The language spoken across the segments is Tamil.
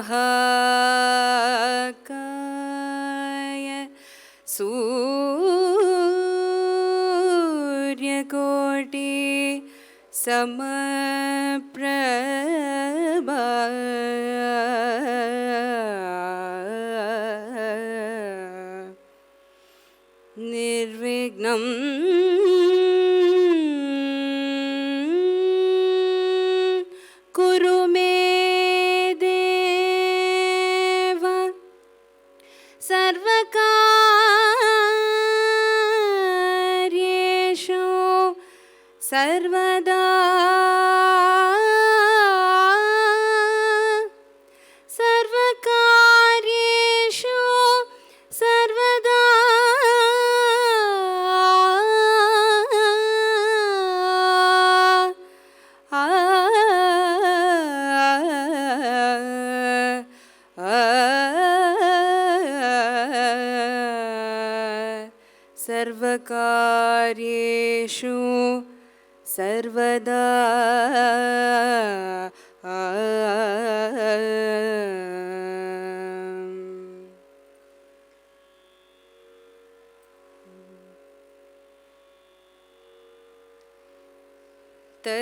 महाकाय सूर्यकोटि समप्रभा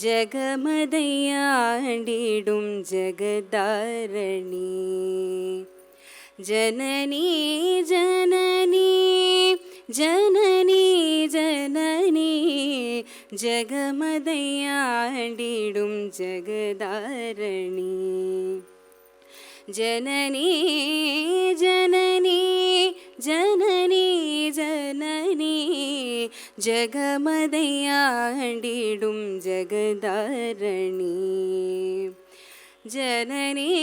ஜகமதையாண்டிடும் ஜகதாரணி ஜனனி ஜனனி ஜனனி ஜனனி ஜகமதையாண்டிடும் ஜகதாரணி ஜனனி ஜனனி जगमदयाण्डीडुं जगदारणी जननी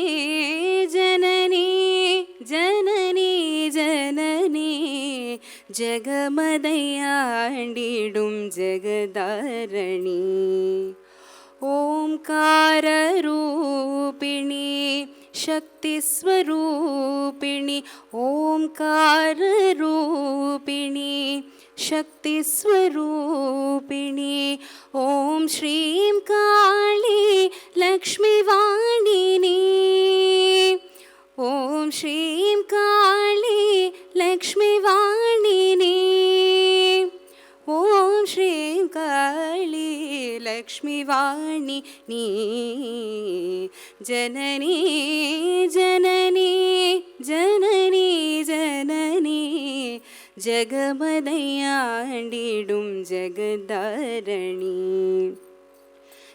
जननी जननी जननी जगमदया हण्डीडुं जगदारणी शक्तिस्वरूपिणि ॐकाररूपिणी शक्तिस्वरूपिणि। ॐ श्रीं काली लक्ष्मीवाणिनी। ॐ श्रीं काली लक्ष्मीवाणिनी। ॐ श्रीं काली लक्ष्मीवाणि नी जननी जननी जननी जननी जगमदया हण्डीडुं जगदारणी।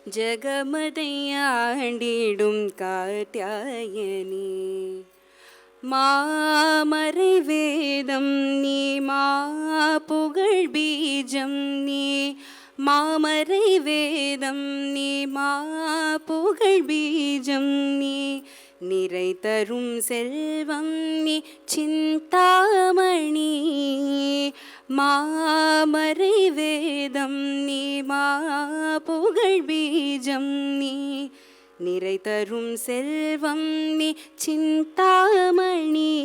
जगमदयाण्डीडु कात्यायनि। मामै वेदंनिी मा पुगल् बीजं मामरै वेदं नि मा पोगल् बीजं நிறை தரும் செல்வம் நீ சிந்தாமணி. மாமரை வேதம் நீ மா புகழ் பீஜம் நீ. நிறை தரும் செல்வம் நீ சிந்தாமணி.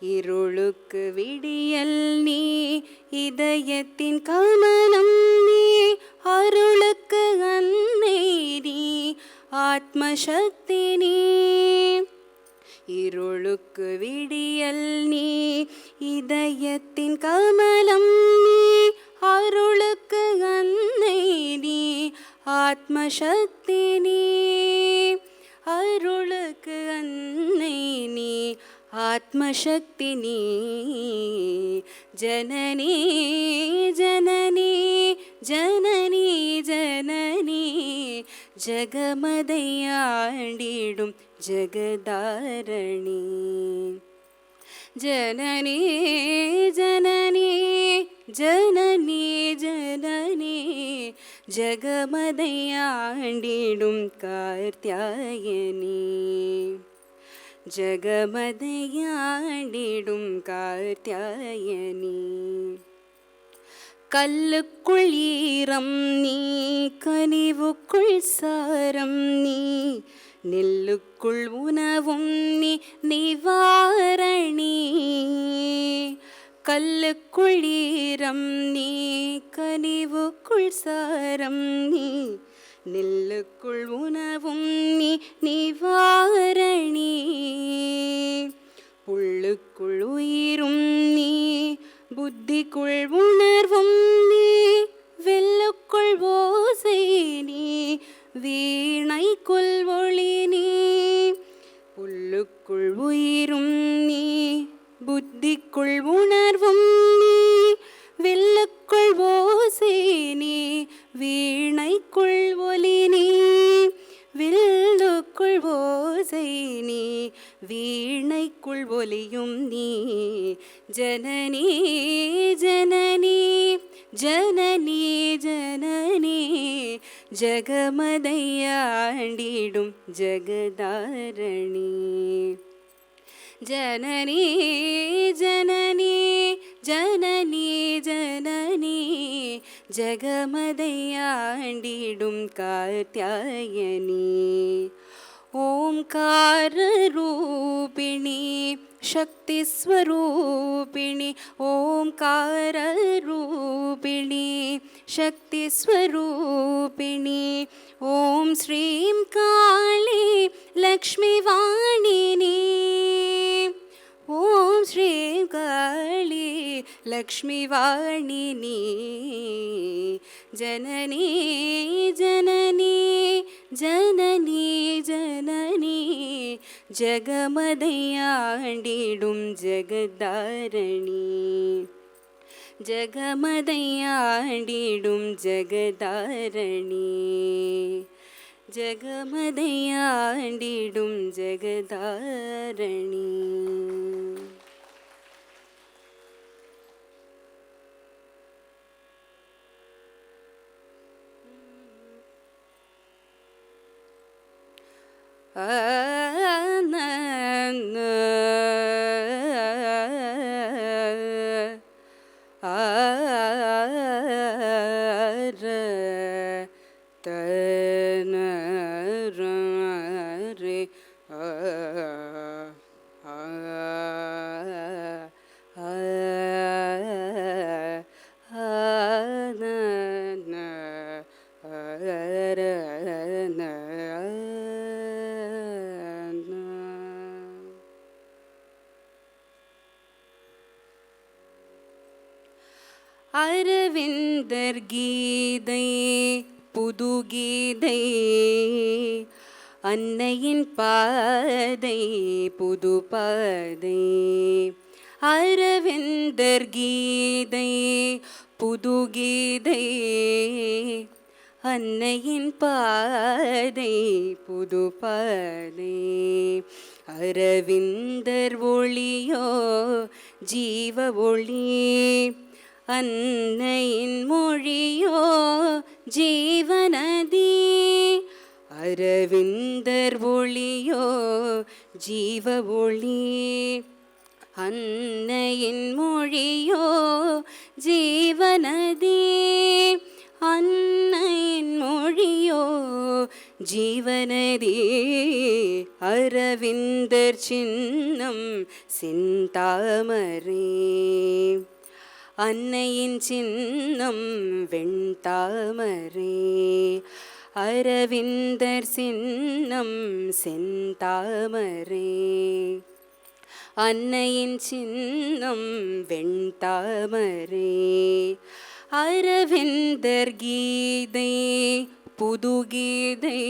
இருளுக்கு விடியல் நீ இதயத்தின் கமனம் நீ. அருளுக்கு அன்னை நீ. ஆத்மசக்தி நீ. இருளுக்கு விடியல் நீ. இதயத்தின் கமலம் நீ. அருளுக்கு அன்னை நீ. ஆத்மசக்தி நீ. அருளுக்கு அன்னை நீ. ஆத்மசக்தி நீ. ஜனனி ஜனனி ஜன ஜகமதையாண்டிடும் ஜகதாரணி ஜனனி ஜனனி ஜனனி ஜனனி ஜகமதையாண்டிடும் கார்த்தியாயனி ஜகமதையாண்டிடும் கார்த்தியாயனி கல்லுக்குள் ஈரம் நீ கனிவுக்குள் சாரம் நீ நெல்லுக்குள் உணவும் நீ நிவாரணி. கல்லுக்குள் ஈரம் நீ கனிவுக்குள் சாரம் நீ நெல்லுக்குள் உணவும் நீ நிவாரணி. புள்ளுக்குள் உயிரும் நீ புத்திக்குள் உணர்வும் நீ வெள்ளுக்குள் ஓசை நீ வீணைக்குள் ஒளி நீ. புல்லுக்குள் உயிரும் நீ புத்திக்குள் உணர்வும் நீ வெள்ளுக்குள் ஓசை நீ வீணைக்குள் ஒலி நீ. வில்லுக்குள் ஓசை நீ வீணைக்குள் ஒலியும் நீ. ஜனனி ஜனனி ஜனனி ஜனனி ஜகமதையாண்டிடும் ஜகதாரணி. ஜனனி ஜனனி ஜனனி ஜனனி ஜெகமதையாண்டிடும் காத்தியாயனி ஓம்கார ரூபிணி சக்தி ஸ்வரூபிணி ஓம்கார ரூபிணி சக்தி ஸ்வரூபிணி ஓம் ஸ்ரீம் காளி லக்ஷ்மி வாணினி ஓம் ஸ்ரீ காளி லக்ஷ்மி வாணினி ஜனனி ஜனனி ஜனனி ஜனனி. ஜகமதையாண்டிடும் ஜெகதாரணி. ஜகமதையாண்டிடும் ஜெகதாரணி. ஜகமதையாண்டிடும் ஜெகதாரணி. அரவிந்தர் அன்னையின் பாதை புது பாதை. அரவிந்தர் கீதை புது கீதை. அன்னையின் பாதை புது பாதை. அரவிந்தர் ஒளியோ ஜீவ ஒளி. அன்னையின் மொழியோ ஜீவநதி. அரவிந்தர் ஒளியோ ஜீவ ஒளி அன்னையின் மொழியோ ஜீவநதி அன்னையின் மொழியோ ஜீவநதி. அரவிந்தர் சின்னம் சிந்தாமரே அன்னையின் சின்னம் வெண்தாமரே. அரவிந்தர் சின்னம் செந்தாமரே. அன்னையின் சின்னம் வெண்தாமரே. அரவிந்தர் கீதை புதுகீதை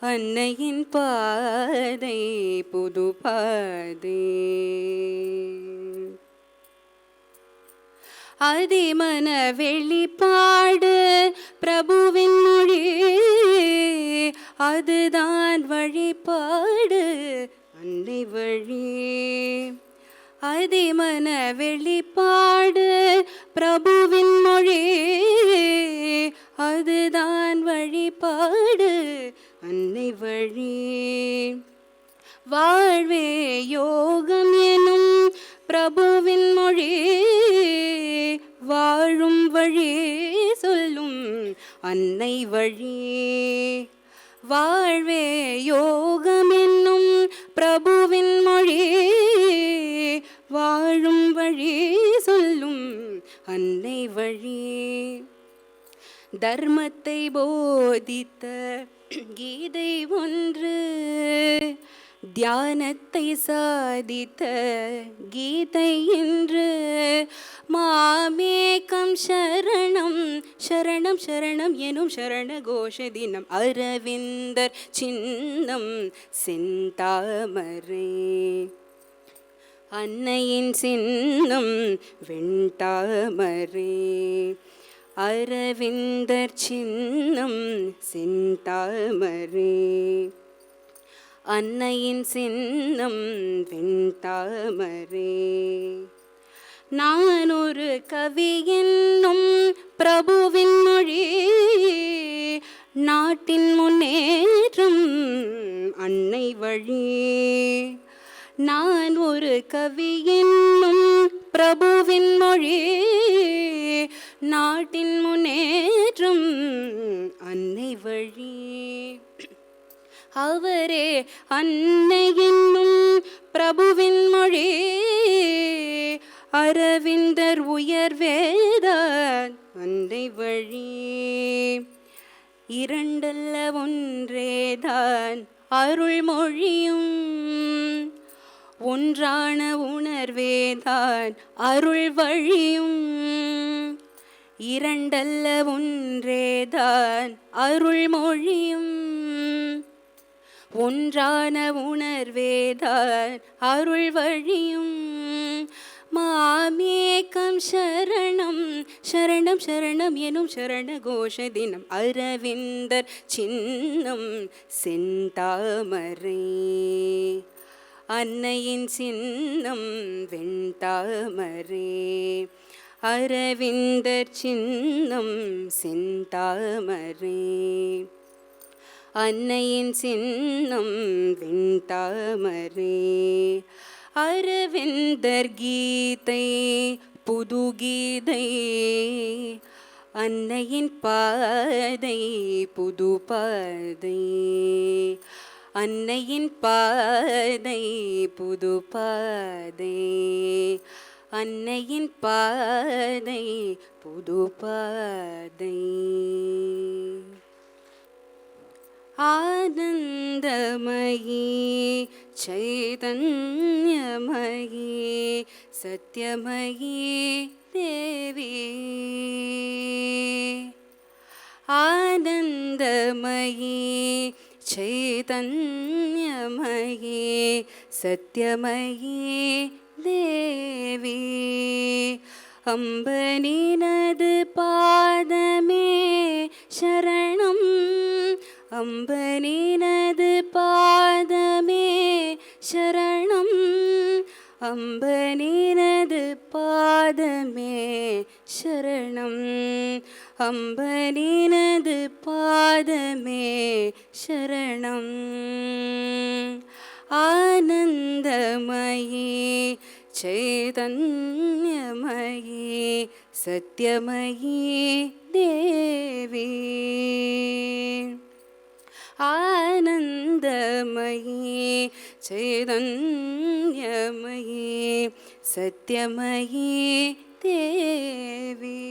அன்னையின் பாதை புது பாதை அதிமன வெளிப்பாடு பிரபுவின் மொழி. அதுதான் வழிபாடு அன்னை வழி. அதிமன வெளிப்பாடு பிரபுவின் மொழி. அதுதான் வழிபாடு அன்னை வழி. வாழ்வே யோகம் எனும் பிரபுவின் மொழி. வாழும் வழி சொல்லும் அன்னை வழி. வாழ்வே யோகம் என்னும் பிரபுவின் மொழி. வாழும் வழி சொல்லும் அன்னை வழி. தர்மத்தை போதித்த கீதை ஒன்று. தியானத்தை சாதித்த கீதை என்று மாமேகம் சரணம் சரணம் சரணம் எனும் சரண கோஷ தினம். அரவிந்தர் சின்னம் செந்தாமரே. அன்னையின் சின்னம் வெண்தாமரே. அரவிந்தர் சின்னம் செந்தாமரே. அன்னையின் சின்னம் வெண்தாமரை. நான் ஒரு கவி என்னும் பிரபுவின் மொழி நாட்டின் முன்னேற்றம் அன்னை வழி. நான் ஒரு கவி என்னும் பிரபுவின் மொழி நாட்டின் முன்னேற்றம் அன்னை வழி. அவரே அன்னை என்னும் பிரபுவின் மொழி. அரவிந்தர் உயர்வேதான் அன்னை வழி. இரண்டல்ல ஒன்றேதான் அருள்மொழியும் ஒன்றான உணர்வேதான் அருள் வழியும். இரண்டல்ல ஒன்றேதான் அருள்மொழியும் ஒன்றான உணர்வேதான் அருள் வழியும் மாமேக்கம் சரணம் சரணம் சரணம் எனும் சரண கோஷ தினம் அரவிந்தர் சின்னம் செந்தாமரை. அன்னையின் சின்னம் வெண்தாமரே. அரவிந்தர் சின்னம் செந்தாமரே. அன்னையின் சின்னம் வெண்தாமரை. அரவிந்தர் கீதை புது கீதை அன்னையின் பாதை புது பாதை அன்னையின் பாதை புது பாதை அன்னையின் பாதை புது பாதை ஆனந்தமயி சைதன்யமயி சத்யமயி தேவி ஆனந்தமயி சைதன்யமயி சத்யமயி தேவி அம்பனினது பாதமே சரணம் അമ്പനീനത് പാദമേ ശരണം. അമ്പനീനത് പാദമേ ശരണം. അമ്പനീനത് പാദമേ ശരണം. ആനന്ദമയി ചൈതന്യമയി സത്യമയി ദേവി. ஆனந்தமயே சைதன்யமயே சத்தியமயே தேவி.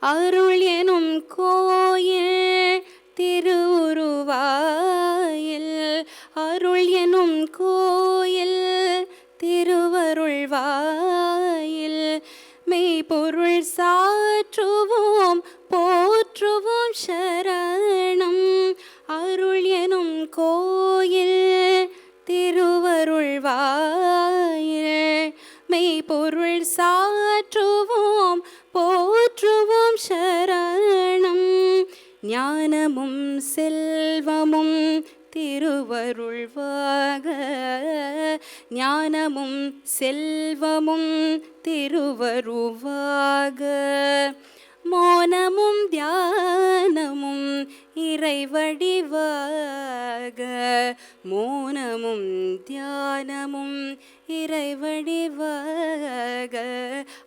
அருள் எனும் கோயில் திருவுருவாயில் அருள் எனும் கோயில் திருவருள்வாயில் மெய்பொருள் சாற்றுவோம் போற்றுவோம் சரணம். அருள் எனும் கோயில் திருவருள்வாயில் மெய்பொருள் சாற்றுவோம் போற்றுவோம் சரணம். ஞானமும் செல்வமும் திருவருள்வாக ஞானமும் செல்வமும் திருவருவாக மோனமும் தியானமும் இறைவடிவாக. மோனமும் தியானமும் இறைவடிவாக.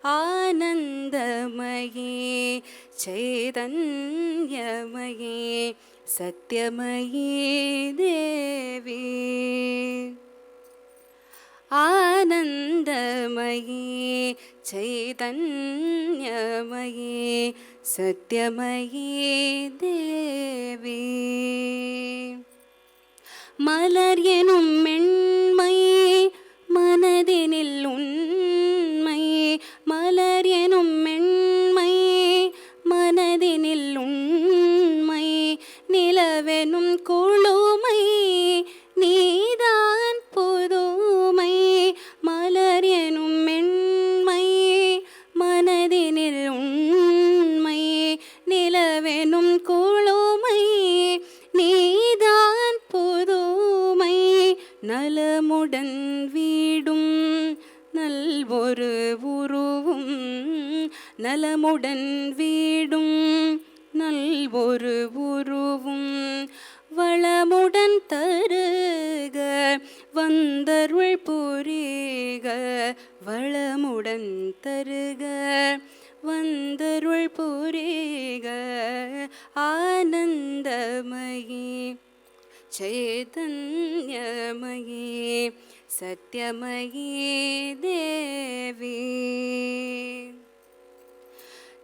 ஆனந்தமயே சைதன்யமயே சத்யமயே தேவி. ஆனந்தமயே சைதன்யமயே சத்யமயே தேவி. மலர் எனும் மென்மை மனதினில் உண்மை. மலர் எனும் மென்மை மனதினில் உண்மை. நிலவெனும் குழு நலமுடன் வீடும் நல்வொரு உருவும் வளமுடன் தருக வந்தருள் புரிக வளமுடன் தருக வந்தருள் புரிக ஆனந்தமயே चैतन्यमये सत्यमये देवी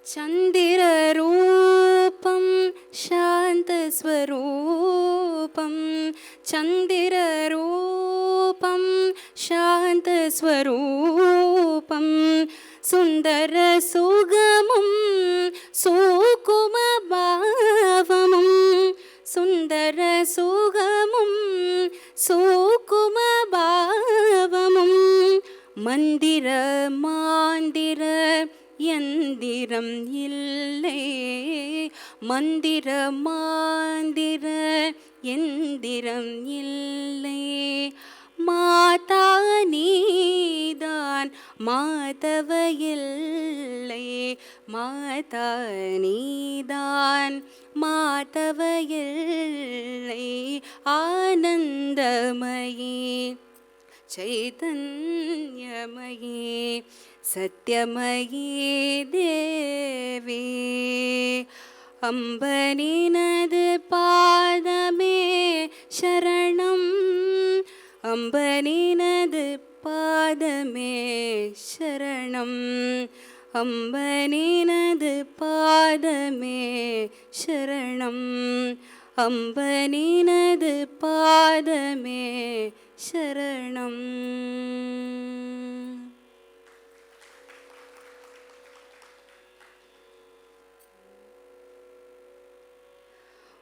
ചന്ദ്രരൂപം ശാന്തസ്വരൂപം ചന്ദ്രരൂപം ശാന്തസ്വരൂപം സുന്ദരസുഖമും സൂകുമഭാവമും സുന്ദരസുഖമും സൂകുമഭാവമും മന്ദി மந்திர மாந்திர எந்திரம் இல்லை மாதா நீதான் மாதவ இல்லை மாதா நீதான் மாதவ இல்லை ஆனந்தமயே चैतन्यमये सत्यमये देवी அம்பனினது பாதமே சரணம். அம்பனினது பாதமே சரணம். அம்பனினது பாதமே சரணம். அம்பனினது பாதமே சரணம்.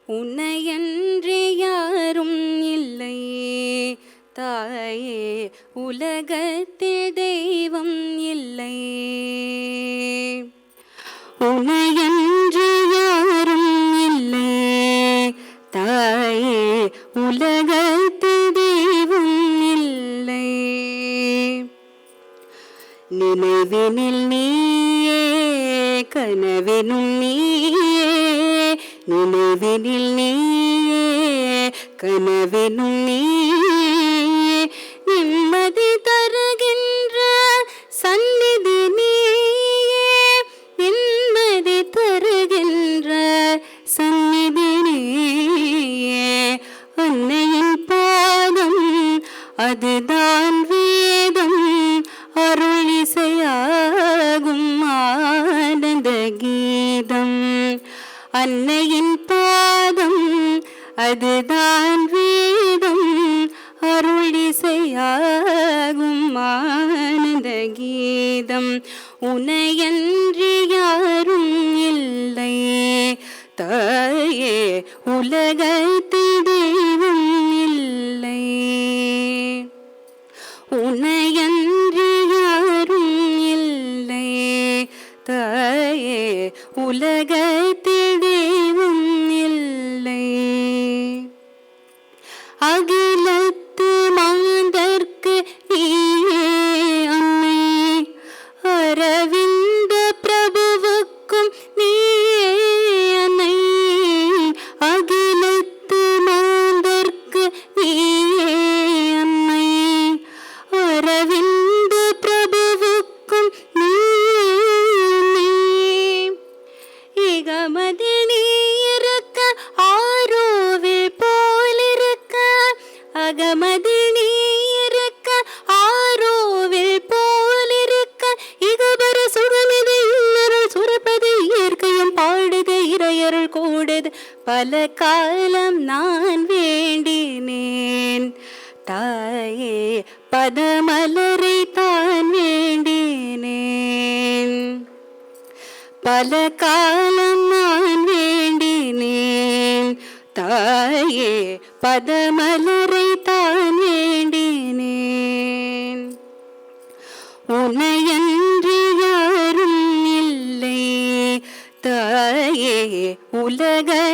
உன்னையன்றி யாரும் இல்லையே. தாயே உலகத்தில் தெய்வம் இல்லையே. உன்னையன்றி யாரும் இல்லையே. தாயே உலகத்தில் தெய்வம் இல்லை நினைவினை அதுதான் வீடும். அருளிசையாகும் ஆனந்த கீதம் உனையன்றி யாரும் இல்லை. தாயே உலகை பதமலரை தான் வேண்டினேன் உனையன்றி யாரும் இல்லை. தாயே உலகை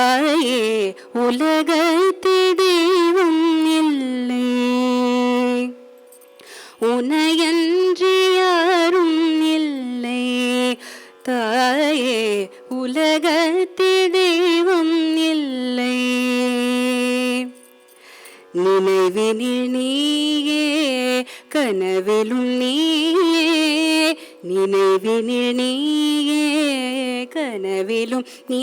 தாயே உலகத்து தெய்வம் இல்லை. உனையன்று யாரும் இல்லை. தாயே உலகத்து தெய்வம் இல்லை. நினைவினில் நீயே கனவிலும் நீயே நினைவினில் நீயே നനവിലും നീ